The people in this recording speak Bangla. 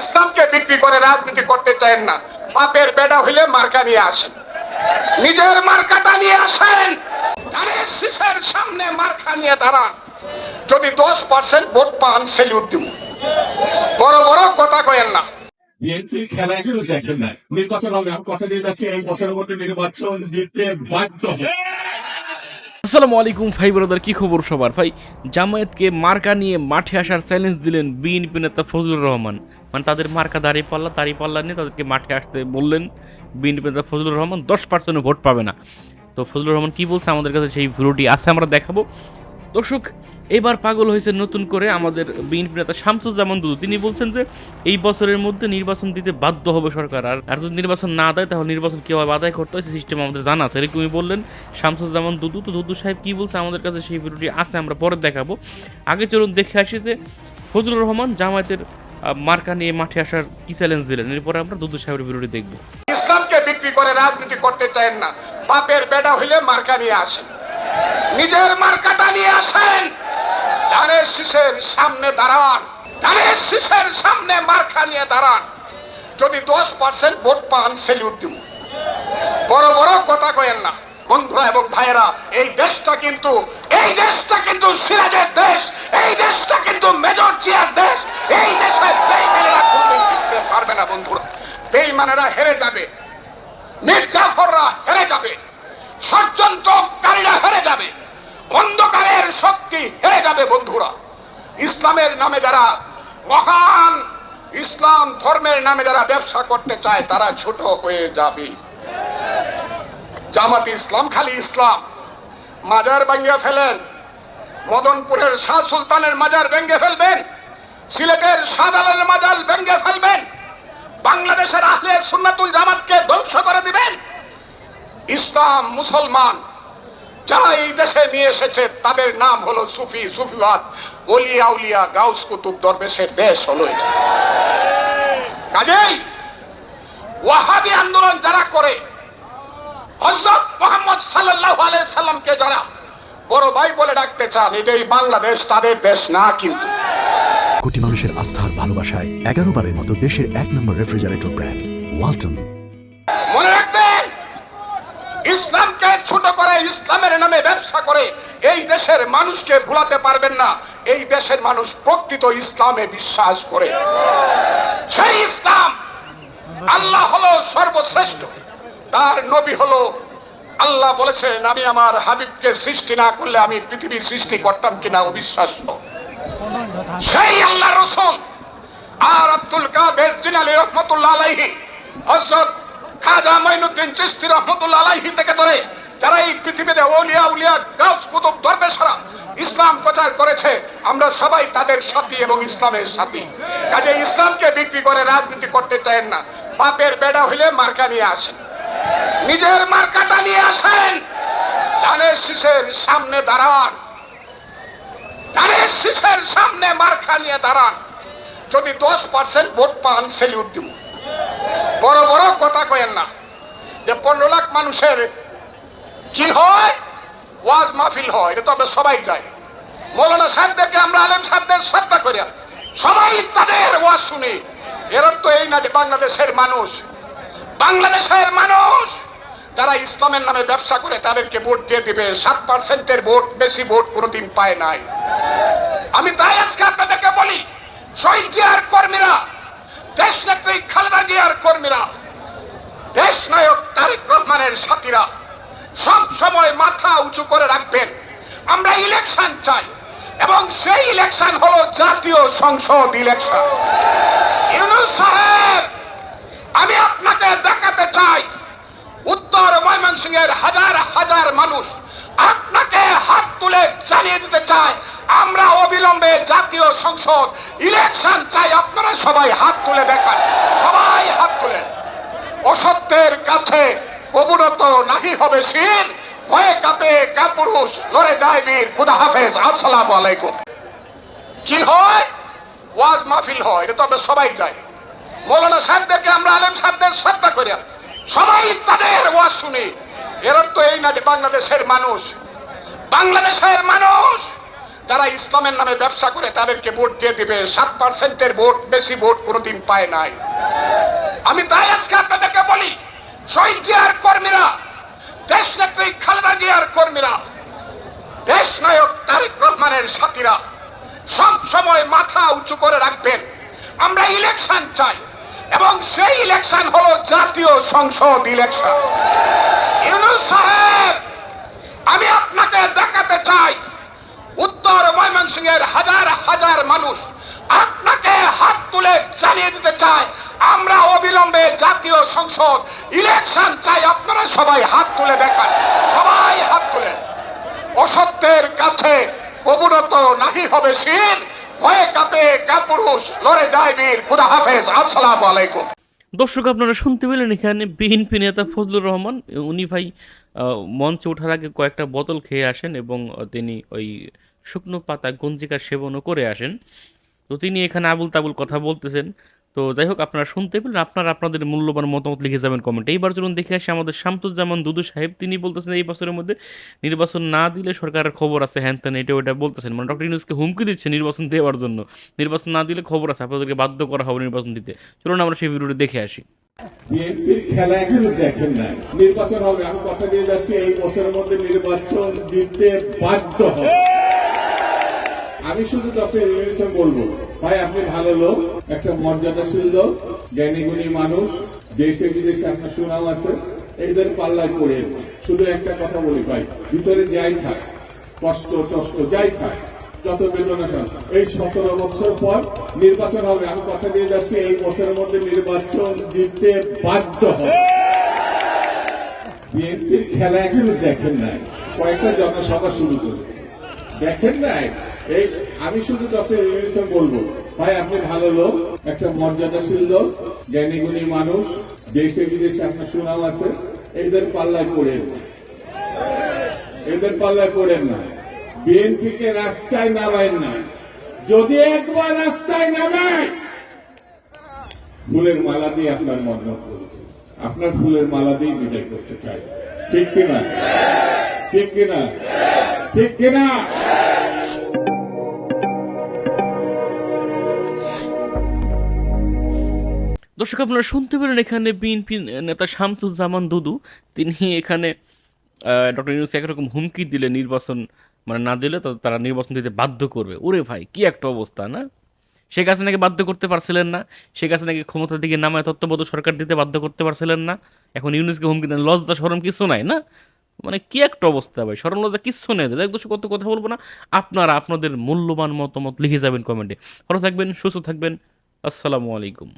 ইসলামকে বিক্রি করে রাজনীতি করতে চান না। বাপের বেটা হইলে মার্কা নিয়ে আসেন। নিজের মার্কাটা নিয়ে আসেন। ধানের শীষের সামনে মার্কা নিয়ে দাঁড়ান। যদি দশ পার্সেন্ট ভোট পান সেলিউট দিব। বড় বড় কথা কয়েন না। বিএনপি খেলা এখনও দেখেন না। নির্বাচন হবে আমি কথা দিয়ে যাচ্ছি, এই বছরের মধ্যে নির্বাচন জিততে বাধ্য। আসসালামু আলাইকুম ভাই ব্রাদার, কি খবর সবার? ভাই, জামায়াতকে মার্কা নিয়ে মাঠে আসার চ্যালেঞ্জ দিলেন বিএনপি নেতা ফজলুর রহমান। মানে তাদের মার্কা দাঁড়িয়ে পাল্লা দাঁড়িয়ে পাল্লা নিয়ে তাদেরকে মাঠে আসতে বললেন বিএনপি নেতা ফজলুর রহমান, দশ পার্সেন্ট ভোট পাবে না। তো ফজলুর রহমান কি বলছে আমাদের কাছে সেই ভিডিওটি আছে, আমরা দেখাবো। দর্শক এবার পাগল হয়েছে নতুন করে আমাদের বিএনপি নেতা শামসুজ্জামান দুদু। তিনি বলছেন যে, এই বছরের মধ্যে নির্বাচন দিতে বাধ্য হবে সরকার। আর আর যদি নির্বাচন না দেয়, তাহলে নির্বাচন কীভাবে আদায় করতে হয় সিস্টেম আমাদের জানা আছে। এরকমই বললেন শামসুজ্জামান দুদু। তো দুদু সাহেব কী বলছে আমাদের কাছে সেই ভিডিওটি আছে, আমরা পরে দেখাবো। আগে চলুন দেখে আসি যে, ফজলুর রহমান জামায়াতের মার্কা নিয়ে মাঠে আসার কি চ্যালেঞ্জ দিলেন? এরপরে আমরা দুদু সাহেবের ভিডিওটি দেখব। ইসলামকে বিক্রি করে রাজনীতি করতে চান না। বাপের বেটা হইলে মার্কা নিয়ে আসেন। নিজের মার্কাটা নিয়ে আসেন। ধানের শীষের সামনে দাঁড়ান। ধানের শীষের সামনে মার্কা নিয়ে দাঁড়ান। যদি দশ পার্সেন্ট ভোট পান সেলিউট দিব। বড় বড় কথা কয়েন না। বন্ধুরা এবং ভাইয়েরা, এই দেশটা কিন্তু, এই দেশটা কিন্তু সিরাজের দেশ, এই দেশটা কিন্তু মেজর জিয়ার দেশ। এই দেশে বেইমানেরা কোনদিন পারবে না বন্ধুরা। বেইমানেরা হেরে যাবে। মির্জাফররা হেরে যাবে। ষড়যন্ত্রকারীরা হেরে যাবে। অন্ধকারের শক্তি হেরে যাবে বন্ধুরা। ইসলামের নামে যারা মহান, ইসলাম ধর্মের নামে যারা ব্যবসা করতে চায়, তারা ছোট হয়ে যাবে। জামাত ইসলাম খালি ইসলাম। মাজার ভাঙ্গিয়া ফেলেন। মদনপুরের শাহ সুলতানের মাজার ভেঙ্গে ফেলবেন। সিলেটের শাহজালালের মাজার ভেঙ্গে ফেলবেন। বাংলাদেশের আহলে সুন্নাতুল জামাতকে ধ্বংস করে দিবেন। ইসলাম মুসলমান। যারা এই দেশে নিয়ে এসেছে, তাদের নাম হলো সুফি, সুফিবাদ ওলিয়া উলিয়া গাউস কুতুব দরবেশের দেশ হলো কাজেই ওয়াহাবি আন্দোলন যারা করে হজরত মোহাম্মদ সাল্লাল্লাহু আলাইহি সাল্লামকে যারা বড় ভাই বলে ডাকতে চান, এটাই বাংলাদেশ তাদের দেশ না কিন্তু। কোটি মানুষের আস্থার ভালোবাসায় এগারো বারের মতো দেশের এক নম্বর রেফ্রিজারেটর ব্র্যান্ড, ওয়ালটন। ইসলামের নামে ব্যবসা করে, এই দেশের মানুষকে ভুলাতে পারবেন না। এই দেশের মানুষ প্রকৃত ইসলামে বিশ্বাস করে। সেই ইসলাম আল্লাহ হলো সর্বশ্রেষ্ঠ। তার নবী হলো আল্লাহ বলেছেন, আমি আমার হাবিবকে সৃষ্টি না করলে আমি পৃথিবী সৃষ্টি করতাম কিনা অবিশ্বাস্য। সেই আল্লাহ রসুল আর আব্দুল কাদের জিনালি রহমতুল্লাহ আলাইহি, হযরত খাজা মাইনুদ্দিন চিশতি রহমতুল্লাহ আলাইহি থেকে ধরে যারা এই পৃথিবীতে ওলিয়া উলিয়া গাউস কুতুব দরবেশরা ইসলাম প্রচার করেছে, আমরা সবাই তাদের সাথী এবং ইসলামের সাথী। কাজে ইসলামকে বিক্রি করে রাজনীতি করতে চান না। বাপের বেড়া হইলে মার্কা নিয়ে আসেন। নিজের মার্কাটা নিয়ে আসেন। ধানের শীষের সামনে দাঁড়ান। ধানের শীষের সামনে মার্কা নিয়ে দাঁড়ান। যদি দশ পার্সেন্ট ভোট পান, সেলিউট দিব বড় বড় কথা কয়েন না। যে পনেরো লাখ মানুষের কি হয়? ওয়াজ মাহফিল হয়, এটা তো আমরা সবাই যাই মৌলানা সাহেবদেরকে আমরা আলেম সাহেবদের শ্রদ্ধা করি। সবাই তাদের ওয়াজ শুনি। এর তো এই না যে বাংলাদেশের মানুষ বাংলাদেশের মানুষ যারা ইসলামের নামে ব্যবসা করে, তাদেরকে ভোট দিয়ে দিবে। সাত পার্সেন্টের ভোট, বেশি ভোট কোনোদিন পায় নাই। আমি তাই আজকে আপনাদেরকে বলি, শহীদ জিয়ার কর্মীরা দেশ নেত্রী খালেদা জিয়ার কর্মীরা দেশ নায়ক তারেক রহমানের সাথীরা সব সময় মাথা উঁচু করে রাখবেন। আমরা ইলেকশন চাই, এবং সেই ইলেকশন হলো জাতীয় সংসদ ইলেকশন আমি আপনাকে দেখাতে চাই, উত্তর ময়মনসিংহের হাজার হাজার মানুষ আপনাকে হাত তুলে জানিয়ে দিতে চায়। আমরা অবিলম্বে জাতীয় সংসদ ইলেকশন চাই, আপনারা সবাই হাত তুলে দেখান, সবাই হাত তুলেন। অসত্যের কাছে কবুরত নাহি হবে শির। ভয়ে কাপে কাপুরুষ লড়ে যায় বীর। খুদা হাফেজ। আসসালামু আলাইকুম। কি হয়? ওয়াজ মাহফিল হয়। এটা তো আমরা সবাই যাই মৌলানা সাহেবদেরকে আমরা আলেম সাহেবদের শ্রদ্ধা করি। সবাই তাদের ওয়াজ শুনি। এর তো এই না যে বাংলাদেশের মানুষ বাংলাদেশের মানুষ যারা ইসলামের নামে ব্যবসা করে, তাদেরকে ভোট দিয়ে দিবে। সাত পার্সেন্টের ভোট, বেশি ভোট কোনোদিন পায় নাই। আমি তাই আজকে আপনাদেরকে বলি শহীদ জিয়ার কর্মীরা, দেশ নেত্রী খালেদা জিয়ার কর্মীরা, দেশ নায়ক তারেক রহমানের সাথীরা, সব সময় মাথা উঁচু করে রাখবেন। আমরা ইলেকশন চাই এবং সেই ইলেকশন হলো জাতীয় সংসদ ইলেকশন ইউনুস সাহেব, আমি আপনাকে দেখাতে চাই, উত্তর ময়মনসিংহের হাজার হাজার মানুষ আপনাকে হাত তুলে চালিয়ে দিতে চায় আমরা অবিলম্বে জাতীয় সংসদ ইলেকশন চাই। আপনারা সবাই হাত তুলে দেখান। সবাই হাত তুলে অসত্যের কাছে কবুরত নাহি হবে শির। কাপে কাপুরুষ, লড়ে যায় বীর। খুদা হাফেজ। আসসালামু আলাইকুম। দর্শক, আপনারা শুনতে পেলেন এখানে বিএনপি নেতা ফজলুর রহমান। উনি ভাই মঞ্চে ওঠার আগে কয়েকটা বোতল খেয়ে আসেন এবং তিনি ওই শুকনো পাতা গঞ্জিকা সেবনও করে আসেন। তো তিনি এখানে আবুল তাবুল কথা বলতেছেন। তো যাই হোক আপনারা শুনতে পেলেন, আপনারা আপনাদের মূল্যবান মতামত লিখে যাবেন কমেন্টে। এইবার চলুন দেখে আসি আমাদের শামসুজ্জামান দুদু সাহেব। তিনি বলতেছেন, এই বছরের মধ্যে নির্বাচন না দিলে সরকারের খবর আছে। হ্যান ত্যান, এটা ওটা বলতেছেন। মানে ডক্টর ইউনুসকে হুমকি দিচ্ছে নির্বাচন দেওয়ার জন্য। নির্বাচন না দিলে খবর আছে, আপনাদেরকে বাধ্য করা হবে নির্বাচন দিতে। চলুন আমরা সেই ভিডিওটা দেখে আসি। বিএনপির খেলা এখনও দেখেন নাই। নির্বাচন হবে, আমি কথা দিয়ে যাচ্ছি, এই বছরের মধ্যে নির্বাচন দিতে বাধ্য হবে। আমি শুধু ডক্টর ইউনিসে বলব, ভাই, আপনি ভালো লোক, একটা মর্যাদাশীল লোক, জ্ঞানী গুণী মানুষ, দেশে বিদেশে আপনার সুনাম আছে, এইদের পাল্লায় পড়ে শুধু একটা কথা বলি, ভাই, ভিতরে যাই থাক, কষ্ট টষ্ট যাই থাক, যত বেদনা এই সতেরো বছর পর নির্বাচন হবে, আমি কথা দিয়ে যাচ্ছি, এই বছরের মধ্যে নির্বাচন দিতে বাধ্য হবে। বিএনপির খেলা এখনও দেখেন নাই, কয়েকটা জনসভা শুরু করেছে। দেখেন নাই? এই আমি শুধু ডক্টর ইউনিসে বলব, ভাই, আপনি ভালো লোক, একটা মর্যাদাশীল লোক জ্ঞানী গুণী মানুষ, দেশে বিদেশে আপনার সুনাম আছে এইদের পাল্লায় পড়েন। এদের পাল্লায় পড়েন না। বিএনপি কে রাস্তায় নামায় না। যদি একবার রাস্তায় নামায়, ফুলের মালা দিয়ে আপনার মন্নত করেছে। আপনার ফুলের মালা দিয়ে বিদায় করতে চাই ঠিক কিনা? ঠিক কিনা? ঠিক কিনা? দর্শক, আপনারা শুনতে পেলেন এখানে বিএনপি নেতা শামসুজ্জামান দুদু। তিনি এখানে ডক্টর ইউনুস একরকম হুমকি দিলে নির্বাচন মানে না দিলে তো তারা নির্বাচন দিতে বাধ্য করবে। ওরে ভাই, কি একটা অবস্থা, না? শেখ হাসিনাকে বাধ্য করতে পারছিলেন না। শেখ হাসিনাকে ক্ষমতার দিকে নামায় তত্ত্ববোধ সরকার দিতে বাধ্য করতে পারছিলেন না। এখন ইউনুসকে হুমকি দেন, লজ্জা সরম কিছু নাই, না? মানে কি একটা অবস্থা ভাই, সরম লজ্জা কিচ্ছু নেই। দেখ দর্শক, কত কথা বলব না? আপনারা আপনাদের মূল্যবান মতামত লিখে যাবেন কমেন্টে। ভালো থাকবেন, সুস্থ থাকবেন। আসসালামু আলাইকুম।